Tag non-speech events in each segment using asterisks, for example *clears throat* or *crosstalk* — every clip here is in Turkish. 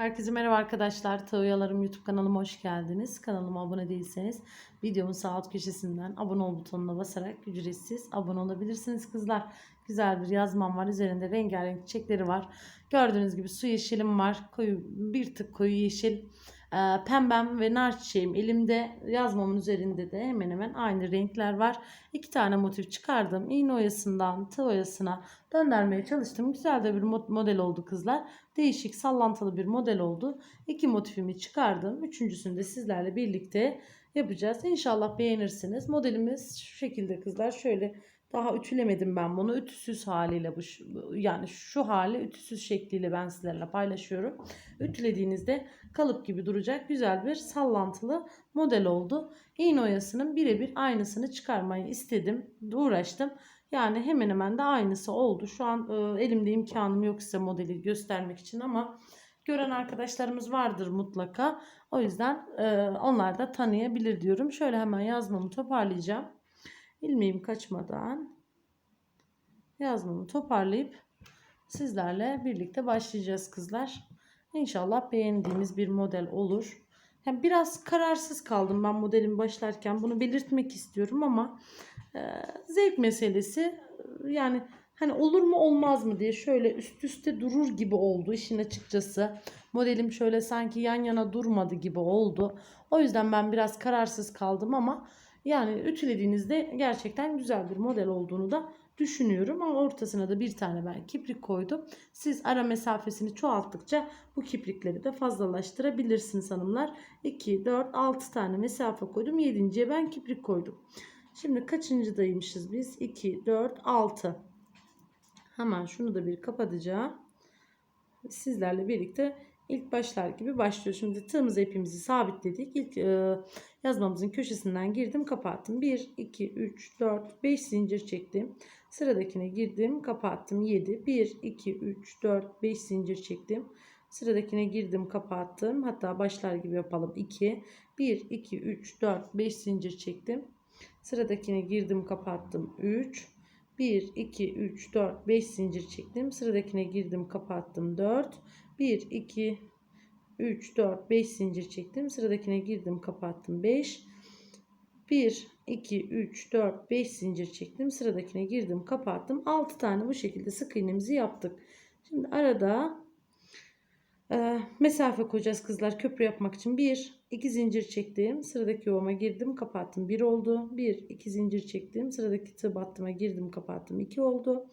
Herkese merhaba arkadaşlar. Tağıyalarım YouTube kanalıma hoş geldiniz. Kanalıma abone değilseniz videomun sağ alt köşesinden abone ol butonuna basarak ücretsiz abone olabilirsiniz kızlar. Güzel bir yazmam var. Üzerinde rengarenk çiçekleri var. Gördüğünüz gibi su yeşilim var. Koyu, bir tık koyu yeşil. Ee, pembem ve nar çiçeğim elimde. Yazmamın üzerinde de hemen hemen aynı renkler var. İki tane motif çıkardım. İğne oyasından tığ oyasına döndürmeye çalıştım. Güzel de bir mod- model oldu kızlar. Değişik sallantılı bir model oldu. İki motifimi çıkardım. Üçüncüsünü de sizlerle birlikte yapacağız. İnşallah beğenirsiniz. Modelimiz şu şekilde kızlar. Şöyle daha ütülemedim ben bunu. Ütüsüz haliyle bu yani şu hali ütüsüz şekliyle ben sizlerle paylaşıyorum. Ütülediğinizde kalıp gibi duracak güzel bir sallantılı model oldu. İğne oyasının birebir aynısını çıkarmayı istedim. Uğraştım. Yani hemen hemen de aynısı oldu. Şu an e, elimde imkanım yok size modeli göstermek için ama gören arkadaşlarımız vardır mutlaka. O yüzden e, onlar da tanıyabilir diyorum. Şöyle hemen yazmamı toparlayacağım. İlmeğim kaçmadan yazmamı toparlayıp sizlerle birlikte başlayacağız kızlar. İnşallah beğendiğimiz bir model olur. Yani biraz kararsız kaldım ben modelin başlarken. Bunu belirtmek istiyorum ama e, zevk meselesi. Yani hani olur mu olmaz mı diye şöyle üst üste durur gibi oldu işin açıkçası. Modelim şöyle sanki yan yana durmadı gibi oldu. O yüzden ben biraz kararsız kaldım ama yani ütülediğinizde gerçekten güzel bir model olduğunu da düşünüyorum. Ama ortasına da bir tane ben kiprik koydum. Siz ara mesafesini çoğalttıkça bu kiprikleri de fazlalaştırabilirsiniz hanımlar. 2, 4, 6 tane mesafe koydum. 7.ye ben kiprik koydum. Şimdi kaçıncıdaymışız biz? 2, 4, 6. Hemen şunu da bir kapatacağım. Sizlerle birlikte ilk başlar gibi başlıyor. Şimdi tığımızı ipimizi sabitledik. İlk e, yazmamızın köşesinden girdim kapattım. 1, 2, 3, 4, 5 zincir çektim. Sıradakine girdim kapattım. 7, 1, 2, 3, 4, 5 zincir çektim. Sıradakine girdim kapattım. Hatta başlar gibi yapalım. 2, 1, 2, 3, 4, 5 zincir çektim. Sıradakine girdim kapattım. 3, 1, 2, 3, 4, 5 zincir çektim. Sıradakine girdim kapattım. 4, 1, 2, 3, 4, 5 zincir çektim. Sıradakine girdim kapattım. 5, 1, 2, 3, 4, 5 zincir çektim. Sıradakine girdim kapattım. 6 tane bu şekilde sık iğnemizi yaptık. Şimdi arada e, mesafe koyacağız kızlar köprü yapmak için. 1, 2 zincir çektim. Sıradaki yuvama girdim kapattım. 1 oldu. 1, 2 zincir çektim. Sıradaki tığ battıma girdim kapattım. 2 oldu.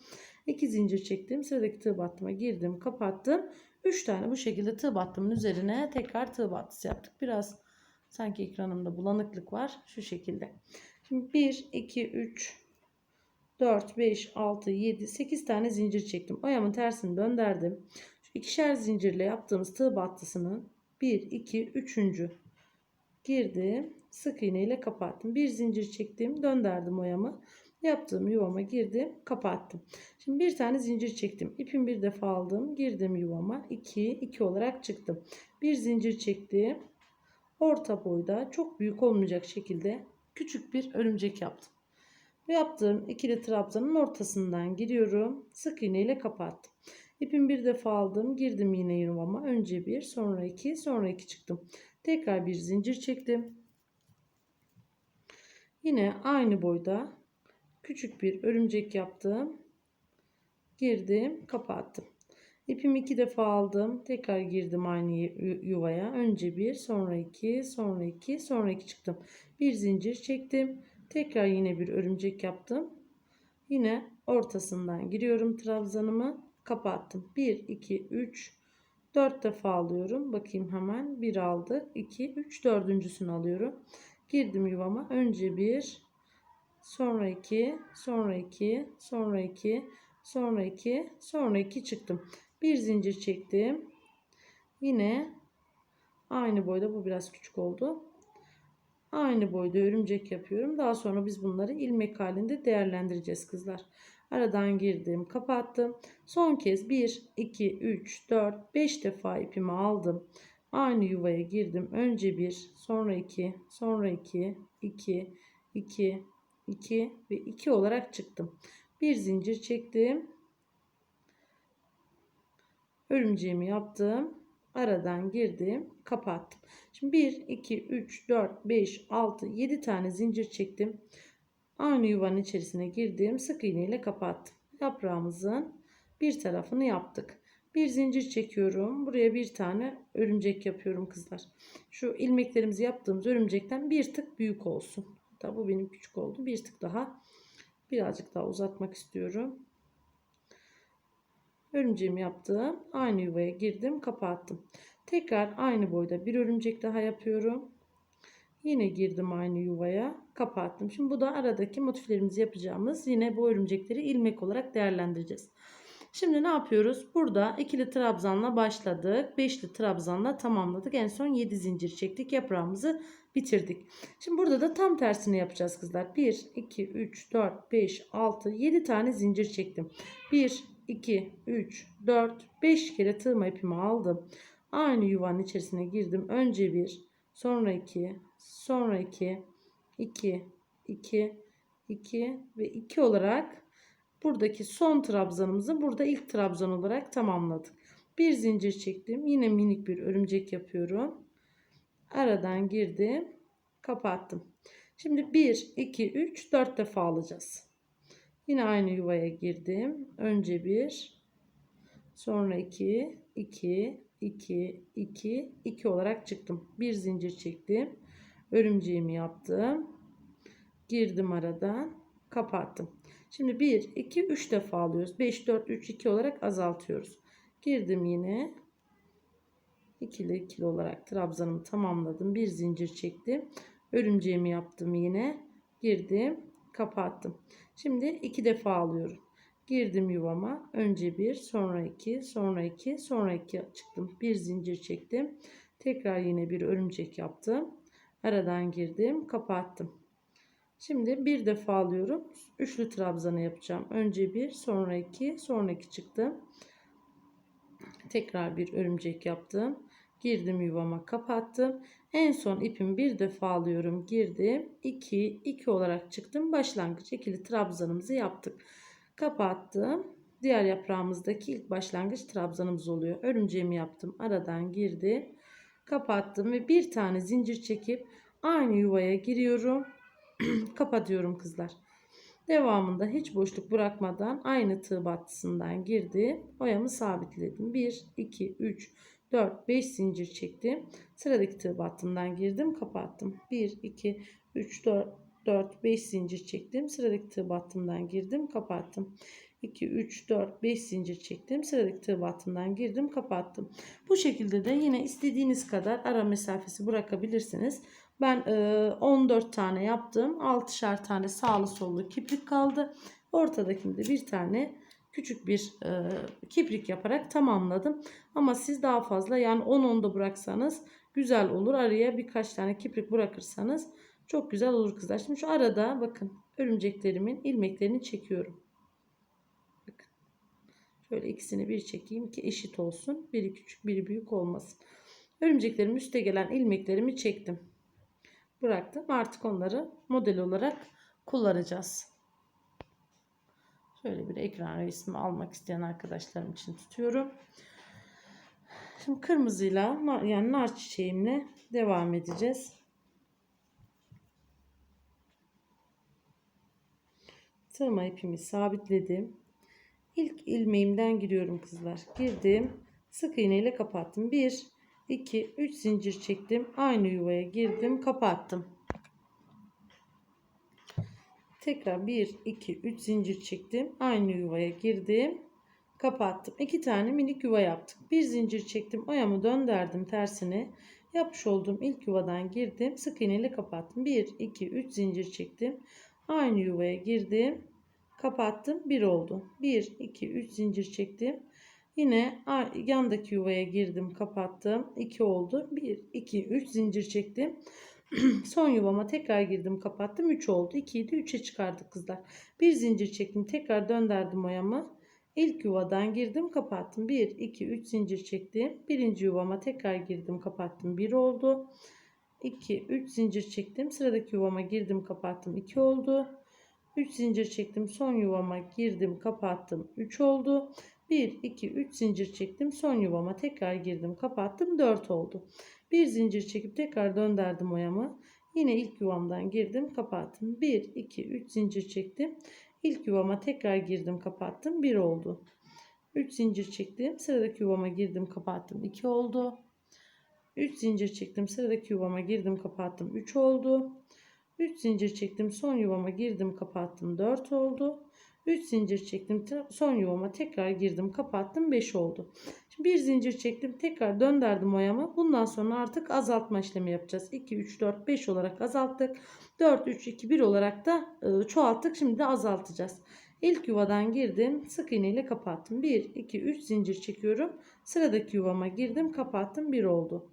2 zincir çektim. Sıradaki tığ battıma girdim kapattım. 3 tane bu şekilde tığ battımın üzerine tekrar tığ battısı yaptık. Biraz sanki ekranımda bulanıklık var. Şu şekilde. Şimdi 1, 2, 3, 4, 5, 6, 7, 8 tane zincir çektim. Oyamın tersini döndürdüm. Şu ikişer zincirle yaptığımız tığ battısının 1, 2, 3. girdim. Sık iğne ile kapattım. Bir zincir çektim. Döndürdüm oyamı. Yaptığım yuvama girdim. Kapattım. Şimdi bir tane zincir çektim. İpimi bir defa aldım. Girdim yuvama. 2, 2 olarak çıktım. Bir zincir çektim. Orta boyda çok büyük olmayacak şekilde küçük bir örümcek yaptım. Yaptığım ikili trabzanın ortasından giriyorum. Sık iğne ile kapattım. İpimi bir defa aldım. Girdim yine yuvama. Önce bir, sonra iki, sonra iki çıktım. Tekrar bir zincir çektim. Yine aynı boyda küçük bir örümcek yaptım. Girdim, kapattım. İpimi iki defa aldım. Tekrar girdim aynı yu- yuvaya. Önce bir, sonra iki, sonra iki, sonra iki çıktım. Bir zincir çektim. Tekrar yine bir örümcek yaptım. Yine ortasından giriyorum trabzanımı. Kapattım. 1, 2, 3, 4 defa alıyorum. Bakayım hemen. 1 aldık. 2, 3, dördüncüsünü alıyorum. Girdim yuvama. Önce bir, sonra iki, sonra iki, sonra iki, sonra iki, sonra iki çıktım. Bir zincir çektim. Yine aynı boyda bu biraz küçük oldu. Aynı boyda örümcek yapıyorum. Daha sonra biz bunları ilmek halinde değerlendireceğiz kızlar. Aradan girdim, kapattım. Son kez 1, 2, 3, 4, 5 defa ipimi aldım. Aynı yuvaya girdim. Önce 1, sonra 2, sonra 2, 2, 2, 2 ve 2 olarak çıktım. Bir zincir çektim. Örümceğimi yaptım. aradan girdim kapattım. Şimdi 1 2 3 4 5 6 7 tane zincir çektim. Aynı yuvanın içerisine girdim. Sık iğne ile kapattım. Yaprağımızın bir tarafını yaptık. Bir zincir çekiyorum. Buraya bir tane örümcek yapıyorum kızlar. Şu ilmeklerimizi yaptığımız örümcekten bir tık büyük olsun. Hatta bu benim küçük oldu. Bir tık daha birazcık daha uzatmak istiyorum. Örümceğimi yaptım. Aynı yuvaya girdim, kapattım. Tekrar aynı boyda bir örümcek daha yapıyorum. Yine girdim aynı yuvaya, kapattım. Şimdi bu da aradaki motiflerimizi yapacağımız yine bu örümcekleri ilmek olarak değerlendireceğiz. Şimdi ne yapıyoruz? Burada ikili trabzanla başladık. Beşli trabzanla tamamladık. En son 7 zincir çektik. Yaprağımızı bitirdik. Şimdi burada da tam tersini yapacağız kızlar. 1, 2, 3, 4, 5, 6, 7 tane zincir çektim. 1, 2, 3, 4, 5 kere tığma ipimi aldım. Aynı yuvanın içerisine girdim. Önce 1, sonra 2, sonra 2, 2, 2, 2 ve 2 olarak buradaki son trabzanımızı burada ilk trabzan olarak tamamladık. Bir zincir çektim. Yine minik bir örümcek yapıyorum. Aradan girdim. Kapattım. Şimdi 1, 2, 3, 4 defa alacağız. Yine aynı yuvaya girdim. Önce 1, sonra 2, 2, 2, 2, 2 olarak çıktım. Bir zincir çektim. Örümceğimi yaptım. Girdim aradan. Kapattım. Şimdi 1, 2, 3 defa alıyoruz. 5, 4, 3, 2 olarak azaltıyoruz. Girdim yine. İkili ikili olarak trabzanımı tamamladım. Bir zincir çektim. Örümceğimi yaptım yine. Girdim. Kapattım. Şimdi iki defa alıyorum. Girdim yuvama. Önce bir, sonra iki, sonra iki, sonra iki çıktım. Bir zincir çektim. Tekrar yine bir örümcek yaptım. Aradan girdim. Kapattım. Şimdi bir defa alıyorum. Üçlü trabzanı yapacağım. Önce bir, sonra iki, sonra iki çıktım. Tekrar bir örümcek yaptım. Girdim yuvama kapattım. En son ipimi bir defa alıyorum. Girdim. 2 2 olarak çıktım. Başlangıç ikili trabzanımızı yaptık. Kapattım. Diğer yaprağımızdaki ilk başlangıç trabzanımız oluyor. Örümceğimi yaptım. Aradan girdim. Kapattım ve bir tane zincir çekip aynı yuvaya giriyorum. *clears throat* Kapatıyorum kızlar. Devamında hiç boşluk bırakmadan aynı tığ battısından girdim. Oyamı sabitledim. 1, 2, 3, 4, 5 zincir çektim. Sıradaki tığ battımdan girdim. Kapattım. 1, 2, 3, 4, 4, 5 zincir çektim. Sıradaki tığ battımdan girdim. Kapattım. 2, 3, 4, 5 zincir çektim. Sıradaki tığ battımdan girdim. Kapattım. Bu şekilde de yine istediğiniz kadar ara mesafesi bırakabilirsiniz. Ben e, 14 tane yaptım. 6'şar tane sağlı sollu kiprik kaldı. Ortadakinde bir tane küçük bir e, kiprik yaparak tamamladım. Ama siz daha fazla yani 10-10'da bıraksanız güzel olur. Araya birkaç tane kiprik bırakırsanız çok güzel olur kızlar. Şimdi şu arada bakın örümceklerimin ilmeklerini çekiyorum. Şöyle ikisini bir çekeyim ki eşit olsun. Biri küçük biri büyük olmasın. Örümceklerim üste gelen ilmeklerimi çektim bıraktım. Artık onları model olarak kullanacağız. Şöyle bir ekran resmi almak isteyen arkadaşlarım için tutuyorum. Şimdi kırmızıyla yani nar çiçeğimle devam edeceğiz. Tırma ipimi sabitledim. İlk ilmeğimden giriyorum kızlar. Girdim. Sık iğne ile kapattım. 1 2 3 zincir çektim. Aynı yuvaya girdim, kapattım. Tekrar 1 2 3 zincir çektim. Aynı yuvaya girdim, kapattım. 2 tane minik yuva yaptık. Bir zincir çektim. Oyamı döndürdüm tersine. Yapmış olduğum ilk yuvadan girdim. Sık iğne ile kapattım. 1 2 3 zincir çektim. Aynı yuvaya girdim. Kapattım. 1 oldu. 1 2 3 zincir çektim. Yine yandaki yuvaya girdim kapattım. 2 oldu. 1, 2, 3 zincir çektim. *clears throat* Son yuvama tekrar girdim kapattım. 3 oldu. 2'yi de 3'e çıkardık kızlar. Bir zincir çektim. Tekrar döndürdüm oyamı. İlk yuvadan girdim kapattım. 1, 2, 3 zincir çektim. Birinci yuvama tekrar girdim kapattım. 1 oldu. 2, 3 zincir çektim. Sıradaki yuvama girdim kapattım. 2 oldu. 3 zincir çektim. Son yuvama girdim kapattım. 3 oldu. 1, 2, 3 zincir çektim. Son yuvama tekrar girdim. Kapattım. 4 oldu. Bir zincir çekip tekrar döndürdüm oyamı. Yine ilk yuvamdan girdim. Kapattım. 1, 2, 3 zincir çektim. İlk yuvama tekrar girdim. Kapattım. 1 oldu. 3 zincir çektim. Sıradaki yuvama girdim. Kapattım. 2 oldu. 3 zincir çektim. Sıradaki yuvama girdim. Kapattım. 3 oldu. 3 zincir çektim. Son yuvama girdim. Kapattım. 4 oldu. 3 zincir çektim. Son yuvama tekrar girdim. Kapattım. 5 oldu. Şimdi bir zincir çektim. Tekrar döndürdüm oyamı. Bundan sonra artık azaltma işlemi yapacağız. 2, 3, 4, 5 olarak azalttık. 4, 3, 2, 1 olarak da e, çoğalttık. Şimdi de azaltacağız. İlk yuvadan girdim. Sık iğne ile kapattım. 1, 2, 3 zincir çekiyorum. Sıradaki yuvama girdim. Kapattım. 1 oldu.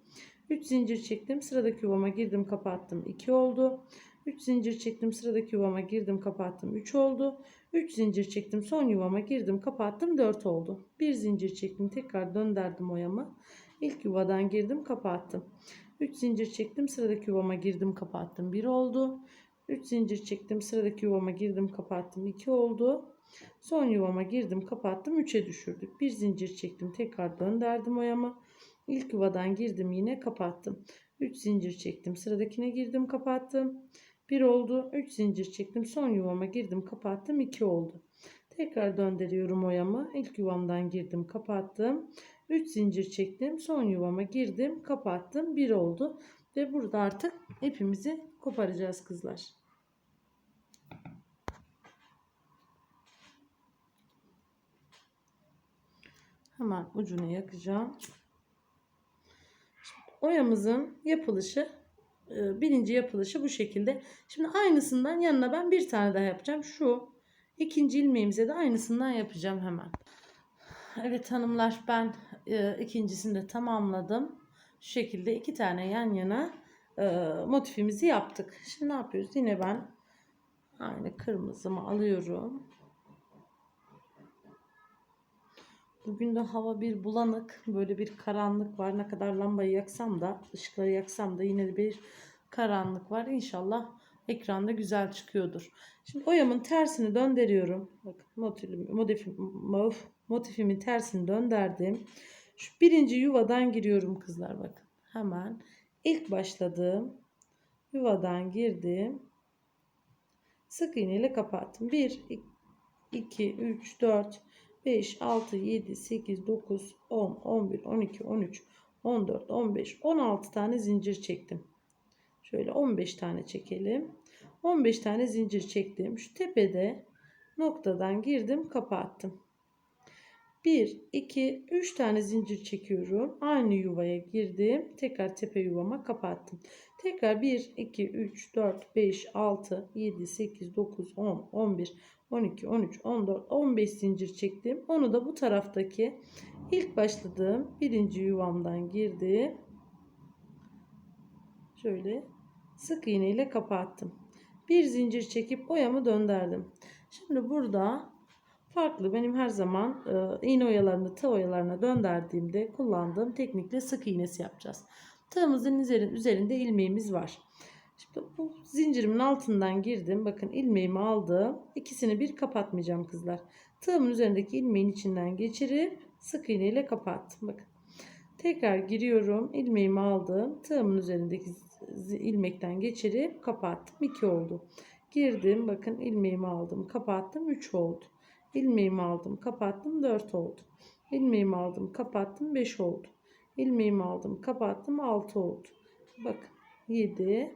3 zincir çektim. Sıradaki yuvama girdim. Kapattım. 2 oldu. 3 zincir çektim. Sıradaki yuvama girdim. Kapattım. 3 oldu. 3 zincir çektim. Son yuvama girdim. Kapattım. 4 oldu. 1 zincir çektim. Tekrar döndürdüm oyamı. İlk yuvadan girdim. Kapattım. 3 zincir çektim. Sıradaki yuvama girdim. Kapattım. 1 oldu. 3 zincir çektim. Sıradaki yuvama girdim. Kapattım. 2 oldu. Son yuvama girdim. Kapattım. 3'e düşürdük. 1 zincir çektim. Tekrar döndürdüm oyamı. İlk yuvadan girdim. Yine kapattım. 3 zincir çektim. Sıradakine girdim. Kapattım. 1 oldu. 3 zincir çektim. Son yuvama girdim. Kapattım. 2 oldu. Tekrar döndürüyorum oyamı. İlk yuvamdan girdim. Kapattım. 3 zincir çektim. Son yuvama girdim. Kapattım. 1 oldu. Ve burada artık ipimizi koparacağız kızlar. Hemen ucunu yakacağım. Şimdi oyamızın yapılışı birinci yapılışı bu şekilde. Şimdi aynısından yanına ben bir tane daha yapacağım. Şu ikinci ilmeğimize de aynısından yapacağım hemen. Evet hanımlar ben e, ikincisini de tamamladım. Şu şekilde iki tane yan yana e, motifimizi yaptık. Şimdi ne yapıyoruz? Yine ben aynı kırmızımı alıyorum. Bugün de hava bir bulanık, böyle bir karanlık var. Ne kadar lambayı yaksam da, ışıkları yaksam da yine bir karanlık var. İnşallah ekranda güzel çıkıyordur. Şimdi oyamın tersini döndürüyorum. Bakın motifim, motifim, motif, motifimin tersini döndürdüm. Şu birinci yuvadan giriyorum kızlar bakın. Hemen ilk başladığım yuvadan girdim. Sık iğne ile kapattım. 1, 2, 3, 4, 5, 6, 7, 8, 9, 10, 11, 12, 13, 14, 15, 16 tane zincir çektim. Şöyle 15 tane çekelim. 15 tane zincir çektim. Şu tepede noktadan girdim kapattım. 1, 2, 3 tane zincir çekiyorum. Aynı yuvaya girdim. Tekrar tepe yuvama kapattım. Tekrar 1, 2, 3, 4, 5, 6, 7, 8, 9, 10, 11, 12, 13, 14, 15 zincir çektim. Onu da bu taraftaki ilk başladığım birinci yuvamdan girdim. Şöyle sık iğne ile kapattım. Bir zincir çekip oyamı döndürdüm. Şimdi burada farklı benim her zaman e, iğne oyalarını tığ oyalarına döndürdüğümde kullandığım teknikle sık iğnesi yapacağız. Tığımızın üzerin, üzerinde ilmeğimiz var. Şimdi bu zincirimin altından girdim. Bakın ilmeğimi aldım. İkisini bir kapatmayacağım kızlar. Tığımın üzerindeki ilmeğin içinden geçirip sık iğne ile kapattım. Bakın. Tekrar giriyorum. ilmeğimi aldım. Tığımın üzerindeki ilmekten geçirip kapattım. 2 oldu. Girdim. Bakın ilmeğimi aldım. Kapattım. 3 oldu. İlmeğimi aldım. Kapattım. 4 oldu. İlmeğimi aldım. Kapattım. 5 oldu. İlmeğimi aldım. Kapattım. 6 oldu. Bakın. 7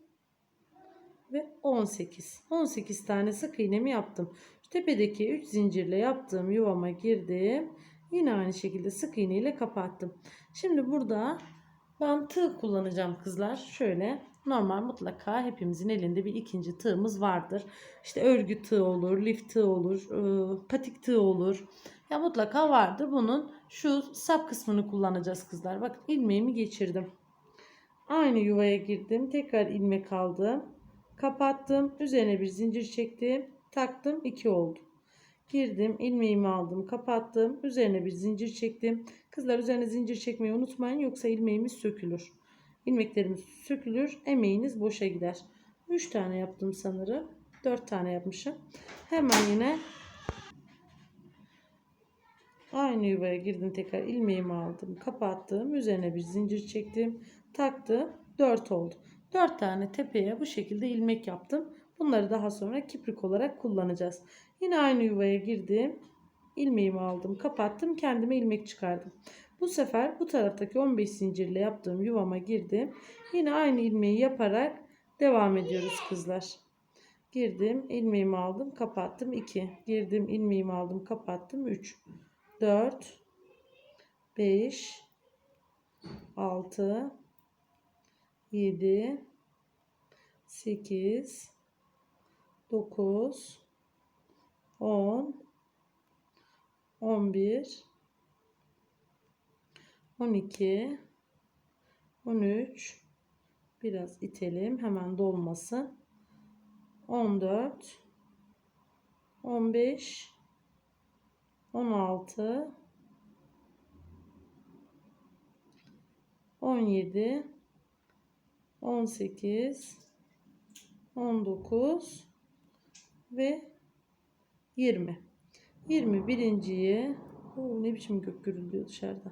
ve 18. 18 tane sık iğnemi yaptım. Tepedeki 3 zincirle yaptığım yuvama girdim. Yine aynı şekilde sık iğne ile kapattım. Şimdi burada ben tığ kullanacağım kızlar. Şöyle normal mutlaka hepimizin elinde bir ikinci tığımız vardır. İşte örgü tığ olur, lif tığ olur, e, patik tığ olur. Ya mutlaka vardır. Bunun şu sap kısmını kullanacağız kızlar. Bakın ilmeğimi geçirdim. Aynı yuvaya girdim. Tekrar ilmek aldım. Kapattım. Üzerine bir zincir çektim. Taktım. 2 oldu. Girdim. ilmeğimi aldım. Kapattım. Üzerine bir zincir çektim. Kızlar üzerine zincir çekmeyi unutmayın. Yoksa ilmeğimiz sökülür. İlmeklerimiz sökülür. Emeğiniz boşa gider. 3 tane yaptım sanırım. 4 tane yapmışım. Hemen yine aynı yuvaya girdim tekrar ilmeğimi aldım kapattım üzerine bir zincir çektim taktım 4 oldu 4 tane tepeye bu şekilde ilmek yaptım. Bunları daha sonra kiprik olarak kullanacağız. Yine aynı yuvaya girdim. İlmeğimi aldım kapattım kendime ilmek çıkardım. Bu sefer bu taraftaki 15 zincirle yaptığım yuvama girdim. Yine aynı ilmeği yaparak devam ediyoruz kızlar. Girdim ilmeğimi aldım kapattım. 2 girdim ilmeğimi aldım kapattım. 3 4 5 6 7 8 9 10 11 12 13 biraz itelim hemen dolmasın. 14 15 16 17 18 19 ve 20 21.yi Oo, ne biçim gök gürülüyor dışarıda?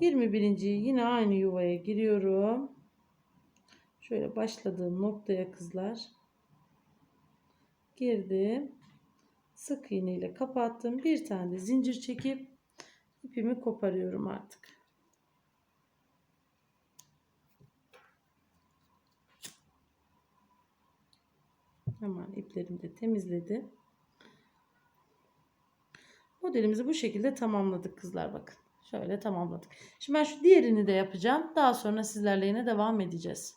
21.yi yine aynı yuvaya giriyorum. Şöyle başladığım noktaya kızlar. Girdim. Sık iğne ile kapattım. Bir tane de zincir çekip ipimi koparıyorum artık. Hemen iplerimi de temizledim. Modelimizi bu şekilde tamamladık kızlar bakın. Şöyle tamamladık. Şimdi ben şu diğerini de yapacağım. Daha sonra sizlerle yine devam edeceğiz.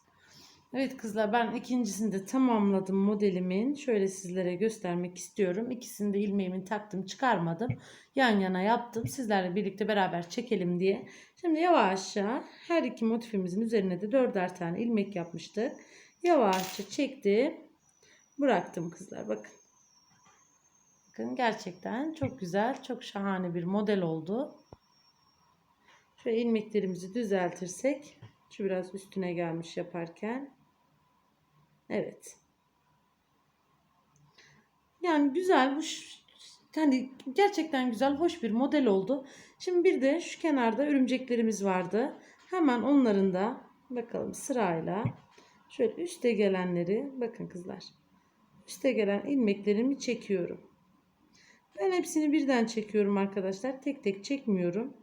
Evet kızlar ben ikincisini de tamamladım modelimin. Şöyle sizlere göstermek istiyorum. İkisini de ilmeğimin taktım çıkarmadım. Yan yana yaptım. Sizlerle birlikte beraber çekelim diye. Şimdi yavaşça her iki motifimizin üzerine de dörder tane ilmek yapmıştık. Yavaşça çektim. Bıraktım kızlar bakın. Bakın gerçekten çok güzel çok şahane bir model oldu. Şöyle ilmeklerimizi düzeltirsek. Şu biraz üstüne gelmiş yaparken. Evet. Yani güzel bu hani gerçekten güzel hoş bir model oldu. Şimdi bir de şu kenarda örümceklerimiz vardı. Hemen onların da bakalım sırayla şöyle üste gelenleri bakın kızlar. Üste gelen ilmeklerimi çekiyorum. Ben hepsini birden çekiyorum arkadaşlar. Tek tek çekmiyorum.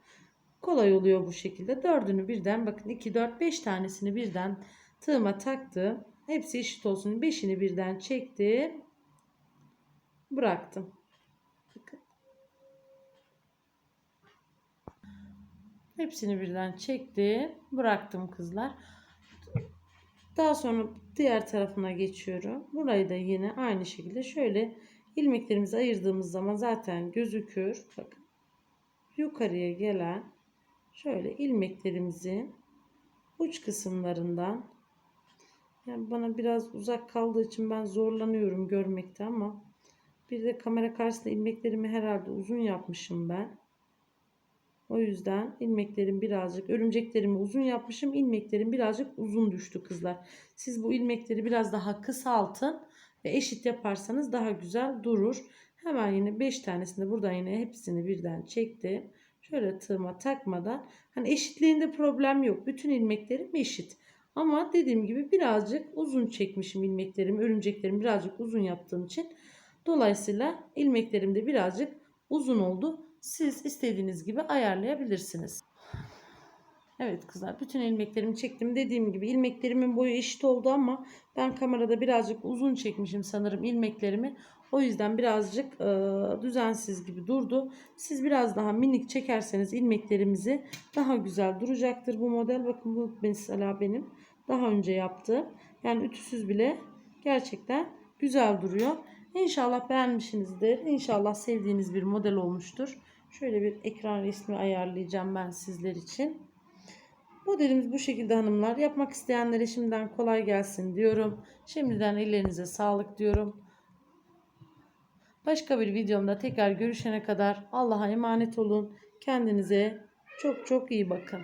Kolay oluyor bu şekilde. Dördünü birden bakın 2 4 5 tanesini birden tığıma taktım. Hepsi eşit olsun. Beşini birden çektim. Bıraktım. Hepsini birden çektim. Bıraktım kızlar. Daha sonra diğer tarafına geçiyorum. Burayı da yine aynı şekilde şöyle ilmeklerimizi ayırdığımız zaman zaten gözükür. Bakın. Yukarıya gelen şöyle ilmeklerimizin uç kısımlarından yani bana biraz uzak kaldığı için ben zorlanıyorum görmekte ama bir de kamera karşısında ilmeklerimi herhalde uzun yapmışım ben. O yüzden ilmeklerim birazcık örümceklerimi uzun yapmışım. ilmeklerim birazcık uzun düştü kızlar. Siz bu ilmekleri biraz daha kısaltın ve eşit yaparsanız daha güzel durur. Hemen yine 5 tanesini buradan yine hepsini birden çektim. Şöyle tığıma takmadan hani eşitliğinde problem yok. Bütün ilmeklerim eşit. Ama dediğim gibi birazcık uzun çekmişim ilmeklerimi. Örümceklerimi birazcık uzun yaptığım için. Dolayısıyla ilmeklerim de birazcık uzun oldu. Siz istediğiniz gibi ayarlayabilirsiniz. Evet kızlar bütün ilmeklerimi çektim. Dediğim gibi ilmeklerimin boyu eşit oldu ama ben kamerada birazcık uzun çekmişim sanırım ilmeklerimi. O yüzden birazcık e, düzensiz gibi durdu. Siz biraz daha minik çekerseniz ilmeklerimizi daha güzel duracaktır bu model. Bakın bu mesela benim daha önce yaptığım. Yani ütüsüz bile gerçekten güzel duruyor. İnşallah beğenmişsinizdir. İnşallah sevdiğiniz bir model olmuştur. Şöyle bir ekran resmi ayarlayacağım ben sizler için. Modelimiz bu şekilde hanımlar. Yapmak isteyenlere şimdiden kolay gelsin diyorum. Şimdiden ellerinize sağlık diyorum. Başka bir videomda tekrar görüşene kadar Allah'a emanet olun. Kendinize çok çok iyi bakın.